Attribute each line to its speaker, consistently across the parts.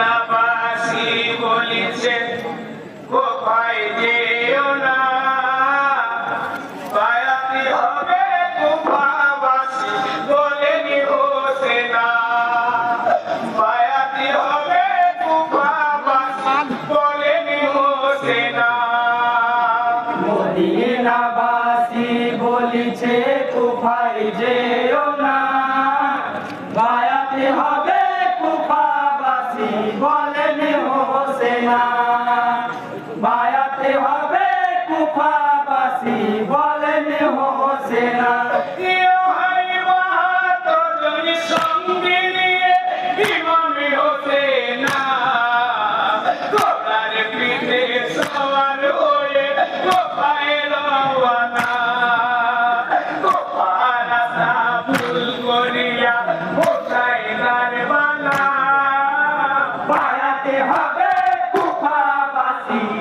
Speaker 1: মদিনাবাসী বলিছে কোথায় যেও না। বায়াতি হবে কুফাবাসী বলেনি
Speaker 2: যেও না। বায়াতে হবে হোসেনা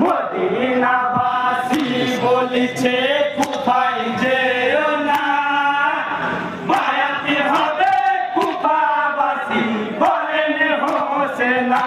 Speaker 2: মদিনাবাসী বলিছে কুফাই যেও না। বায়াতে হবে কুফাবাসী বলেন হোসেনা।